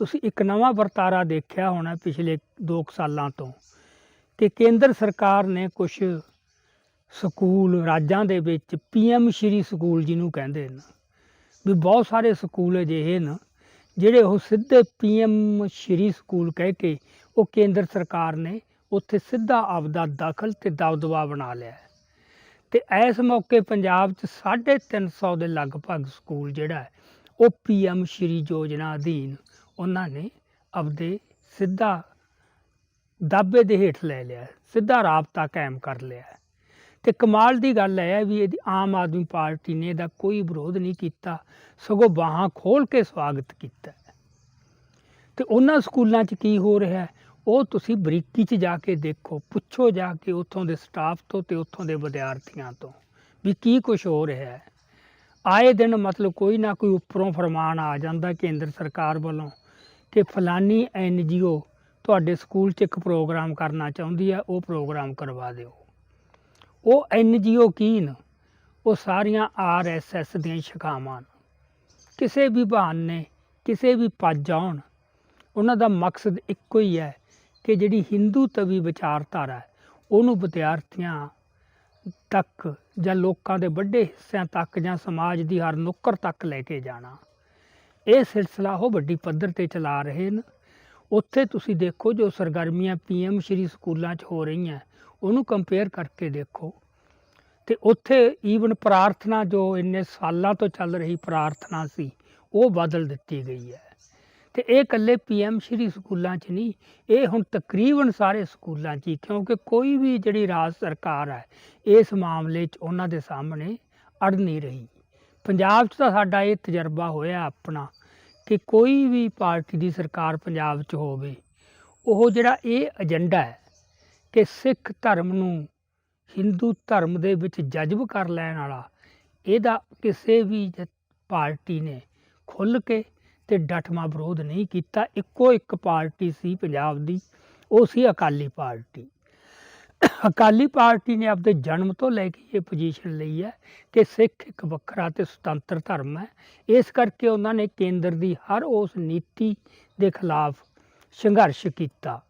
ਤੁਸੀਂ ਇੱਕ ਨਵਾਂ ਵਰਤਾਰਾ ਦੇਖਿਆ ਹੋਣਾ ਪਿਛਲੇ 2 ਸਾਲਾਂ ਤੋਂ ਕਿ ਕੇਂਦਰ ਸਰਕਾਰ ਨੇ ਕੁਝ ਸਕੂਲ ਰਾਜਾਂ ਦੇ ਵਿੱਚ ਪੀਐਮ ਸ਼੍ਰੀ ਸਕੂਲ ਜਿਹਨੂੰ ਕਹਿੰਦੇ ਨੇ ਵੀ ਬਹੁਤ ਸਾਰੇ ਸਕੂਲ ਅਜਿਹੇ ਨੇ ਜਿਹੜੇ ਉਹ ਸਿੱਧੇ ਪੀਐਮ ਸ਼੍ਰੀ ਸਕੂਲ ਕਹਿ ਕੇ ਉਹ ਕੇਂਦਰ ਸਰਕਾਰ ਨੇ ਉੱਥੇ ਸਿੱਧਾ ਆਪਦਾ ਦਖਲ ਤੇ ਦਬਦਬਾ ਬਣਾ ਲਿਆ ਹੈ। ਤੇ ਇਸ ਮੌਕੇ ਪੰਜਾਬ 'ਚ 350 ਦੇ ਲਗਭਗ ਸਕੂਲ ਜਿਹੜਾ ਹੈ, ਉਹ ਪੀਐਮ ਸ਼੍ਰੀ ਯੋਜਨਾ ਅਧੀਨ ਉਹਨਾਂ ਨੇ ਆਪਦੇ ਸਿੱਧਾ ਦਾਬੇ ਦੇ ਹੇਠ ਲੈ ਲਿਆ, ਸਿੱਧਾ ਰਾਬਤਾ ਕਾਇਮ ਕਰ ਲਿਆ ਹੈ। ਤੇ ਕਮਾਲ ਦੀ ਗੱਲ ਇਹ ਹੈ ਵੀ ਇਹਦੀ ਆਮ ਆਦਮੀ ਪਾਰਟੀ ਨੇ ਇਹਦਾ ਕੋਈ ਵਿਰੋਧ ਨਹੀਂ ਕੀਤਾ, ਸਗੋਂ ਬਾਹਾਂ ਖੋਲ ਕੇ ਸਵਾਗਤ ਕੀਤਾ ਹੈ। ਤੇ ਉਹਨਾਂ ਸਕੂਲਾਂ 'ਚ ਕੀ ਹੋ ਰਿਹਾ ਉਹ ਤੁਸੀਂ ਬਰੀਕੀ 'ਚ ਜਾ ਕੇ ਦੇਖੋ, ਪੁੱਛੋ ਜਾ ਕੇ ਉੱਥੋਂ ਦੇ ਸਟਾਫ ਤੋਂ ਤੇ ਉੱਥੋਂ ਦੇ ਵਿਦਿਆਰਥੀਆਂ ਤੋਂ ਵੀ ਕੀ ਕੁਝ ਹੋ ਰਿਹਾ ਹੈ ਆਏ ਦਿਨ ਮਤਲਬ ਕੋਈ ਨਾ ਕੋਈ ਉੱਪਰੋਂ ਫਰਮਾਨ ਆ ਜਾਂਦਾ ਕੇਂਦਰ ਸਰਕਾਰ ਵੱਲੋਂ ਕਿ ਫਲਾਨੀ ਐੱਨ ਜੀ ਓ ਤੁਹਾਡੇ ਸਕੂਲ 'ਚ ਇੱਕ ਪ੍ਰੋਗਰਾਮ ਕਰਨਾ ਚਾਹੁੰਦੀ ਹੈ ਉਹ ਪ੍ਰੋਗਰਾਮ ਕਰਵਾ ਦਿਓ। ਉਹ ਐੱਨ ਜੀ ਓ ਕੀ ਨੇ ਉਹ ਸਾਰੀਆਂ ਆਰਐਸਐਸ ਦੀਆਂ ਸ਼ਾਖਾਵਾਂ ਕਿਸੇ ਵੀ ਬਹਾਨੇ, ਕਿਸੇ ਵੀ ਪੱਜ ਆਉਣ, ਉਹਨਾਂ ਦਾ ਮਕਸਦ ਇੱਕੋ ਹੀ ਹੈ ਕਿ ਜਿਹੜੀ ਹਿੰਦੂ ਤਵੀ ਵਿਚਾਰਧਾਰਾ ਉਹਨੂੰ ਵਿਦਿਆਰਥੀਆਂ ਤੱਕ ਜਾਂ ਲੋਕਾਂ ਦੇ ਵੱਡੇ ਹਿੱਸਿਆਂ ਤੱਕ ਜਾਂ ਸਮਾਜ ਦੀ ਹਰ ਨੁੱਕਰ ਤੱਕ ਲੈ ਕੇ ਜਾਣਾ। ਇਹ ਸਿਲਸਿਲਾ ਉਹ ਵੱਡੀ ਪੱਧਰ ਤੇ ਚਲਾ ਰਹੇ ਨੇ ਉੱਥੇ ਤੁਸੀਂ ਦੇਖੋ ਜੋ ਸਰਗਰਮੀਆਂ ਪੀਐਮ ਸ਼੍ਰੀ ਸਕੂਲਾਂ 'ਚ ਹੋ ਰਹੀਆਂ, ਉਹਨੂੰ ਕੰਪੇਅਰ ਕਰਕੇ ਦੇਖੋ। ਤੇ ਉੱਥੇ ਈਵਨ ਪ੍ਰਾਰਥਨਾ ਜੋ ਇੰਨੇ ਸਾਲਾਂ ਤੋਂ ਚੱਲ ਰਹੀ ਪ੍ਰਾਰਥਨਾ ਸੀ, ਉਹ ਬਦਲ ਦਿੱਤੀ ਗਈ ਹੈ। ਤੇ ਇਹ ਇਕੱਲੇ ਪੀਐਮ ਸ਼੍ਰੀ ਸਕੂਲਾਂ 'ਚ ਨਹੀਂ, ਇਹ ਹੁਣ ਤਕਰੀਬਨ ਸਾਰੇ ਸਕੂਲਾਂ 'ਚ ਹੀ, ਕਿਉਂਕਿ ਕੋਈ ਵੀ ਜਿਹੜੀ ਰਾਜ ਸਰਕਾਰ ਹੈ, ਇਸ ਮਾਮਲੇ 'ਚ ਉਹਨਾਂ ਦੇ ਸਾਹਮਣੇ ਅੜ ਨਹੀਂ ਰਹੀ। ਪੰਜਾਬ 'ਚ ਤਾਂ ਸਾਡਾ ਇਹ ਤਜਰਬਾ ਹੋਇਆ ਆਪਣਾ ਕਿ ਕੋਈ ਵੀ ਪਾਰਟੀ ਦੀ ਸਰਕਾਰ ਪੰਜਾਬ 'ਚ ਹੋਵੇ, ਉਹ ਜਿਹੜਾ ਇਹ ਏਜੰਡਾ ਹੈ ਕਿ ਸਿੱਖ ਧਰਮ ਨੂੰ ਹਿੰਦੂ ਧਰਮ ਦੇ ਵਿੱਚ ਜਜ਼ਬ ਕਰ ਲੈਣ ਵਾਲਾ, ਇਹਦਾ ਕਿਸੇ ਵੀ ਪਾਰਟੀ ਨੇ ਖੁੱਲ੍ਹ ਕੇ ਤੇ ਡਟਮਾ ਵਿਰੋਧ ਨਹੀਂ ਕੀਤਾ। ਇੱਕੋ ਇੱਕ ਪਾਰਟੀ ਸੀ ਪੰਜਾਬ ਦੀ, ਉਹ ਸੀ ਅਕਾਲੀ ਪਾਰਟੀ। ਅਕਾਲੀ ਪਾਰਟੀ ਨੇ ਆਪਦੇ ਜਨਮ ਤੋਂ ਲੈ ਕੇ ਇਹ ਪੋਜੀਸ਼ਨ ਲਈ ਹੈ ਕਿ ਸਿੱਖ ਇੱਕ ਵੱਖਰਾ ਤੇ ਸੁਤੰਤਰ ਧਰਮ ਹੈ। ਇਸ ਕਰਕੇ ਉਹਨਾਂ ਨੇ ਕੇਂਦਰ ਦੀ ਹਰ ਉਸ ਨੀਤੀ ਦੇ ਖਿਲਾਫ ਸੰਘਰਸ਼ ਕੀਤਾ।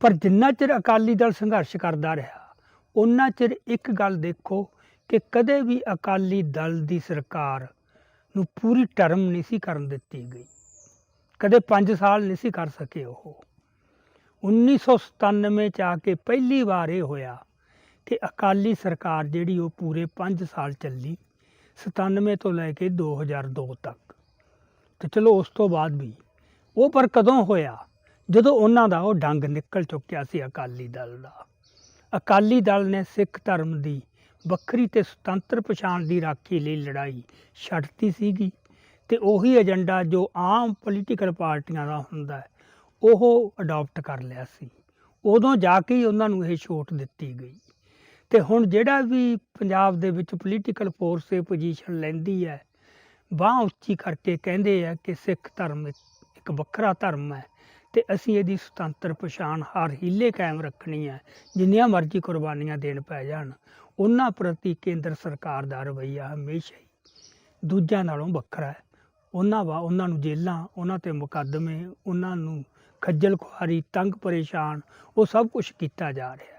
ਪਰ ਜਿੰਨਾ ਚਿਰ ਅਕਾਲੀ ਦਲ ਸੰਘਰਸ਼ ਕਰਦਾ ਰਿਹਾ ਉਹਨਾਂ ਚਿਰ ਇੱਕ ਗੱਲ ਦੇਖੋ ਕਿ ਕਦੇ ਵੀ ਅਕਾਲੀ ਦਲ ਦੀ ਸਰਕਾਰ ਨੂੰ ਪੂਰੀ ਟਰਮ ਨਹੀਂ ਸੀ ਕਰਨ ਦਿੱਤੀ ਗਈ। ਕਦੇ 5 ਸਾਲ ਨਹੀਂ ਸੀ ਕਰ ਸਕੇ ਉਹ। 1997 ਚ ਆ ਕੇ ਪਹਿਲੀ ਵਾਰ ਇਹ ਹੋਇਆ ਕਿ ਅਕਾਲੀ ਸਰਕਾਰ ਜਿਹੜੀ ਉਹ ਪੂਰੇ 5 ਸਾਲ ਚੱਲੀ 97 ਤੋਂ ਲੈ ਕੇ 2002 ਤੱਕ। ਤੇ ਚਲੋ ਉਸ ਤੋਂ ਬਾਅਦ ਵੀ ਉਹ ਪਰ ਕਦੋਂ ਹੋਇਆ? ਜਦੋਂ ਉਹਨਾਂ ਦਾ ਉਹ ਡੰਗ ਨਿਕਲ ਚੁੱਕਿਆ ਸੀ ਅਕਾਲੀ ਦਲ ਦਾ। ਅਕਾਲੀ ਦਲ ਨੇ ਸਿੱਖ ਧਰਮ ਦੀ ਵੱਖਰੀ ਤੇ ਸੁਤੰਤਰ ਪਛਾਣ ਦੀ ਰਾਖੀ ਲਈ ਲੜਾਈ ਛੱਡਤੀ ਸੀਗੀ ਤੇ ਉਹੀ ਏਜੰਡਾ ਜੋ ਆਮ ਪੋਲੀਟੀਕਲ ਪਾਰਟੀਆਂ ਦਾ ਹੁੰਦਾ ਹੈ ਉਹ ਅਡਾਪਟ ਕਰ ਲਿਆ ਸੀ। ਉਦੋਂ ਜਾ ਕੇ ਹੀ ਉਹਨਾਂ ਨੂੰ ਇਹ ਛੋਟ ਦਿੱਤੀ ਗਈ। ਤੇ ਹੁਣ ਜਿਹੜਾ ਵੀ ਪੰਜਾਬ ਦੇ ਵਿੱਚ ਪੋਲੀਟੀਕਲ ਫੋਰਸ ਇਹ ਪੋਜੀਸ਼ਨ ਲੈਂਦੀ ਹੈ, ਬਾਹ ਉੱਚੀ ਕਰਕੇ ਕਹਿੰਦੇ ਆ ਕਿ ਸਿੱਖ ਧਰਮ ਇੱਕ ਇੱਕ ਵੱਖਰਾ ਧਰਮ ਹੈ ਤੇ ਅਸੀਂ ਇਹਦੀ ਸੁਤੰਤਰ ਪਛਾਣ ਹਰ ਹੀਲੇ ਕਾਇਮ ਰੱਖਣੀ ਹੈ, ਜਿੰਨੀਆਂ ਮਰਜ਼ੀ ਕੁਰਬਾਨੀਆਂ ਦੇਣ ਪੈ ਜਾਣ। ਉਹਨਾਂ ਪ੍ਰਤੀ ਕੇਂਦਰ ਸਰਕਾਰ ਦਾ ਰਵੱਈਆ ਹਮੇਸ਼ਾ ਹੀ ਦੂਜਿਆਂ ਨਾਲੋਂ ਵੱਖਰਾ ਹੈ। ਉਹਨਾਂ ਵਾ, ਉਹਨਾਂ ਨੂੰ ਜੇਲ੍ਹਾਂ, ਉਹਨਾਂ ਤੇ ਮੁਕੱਦਮੇ, ਉਹਨਾਂ ਨੂੰ ਖੱਜਲ ਖੁਆਰੀ ਤੰਗ ਪਰੇਸ਼ਾਨ ਉਹ ਸਭ ਕੁਝ ਕੀਤਾ ਜਾ ਰਿਹਾ।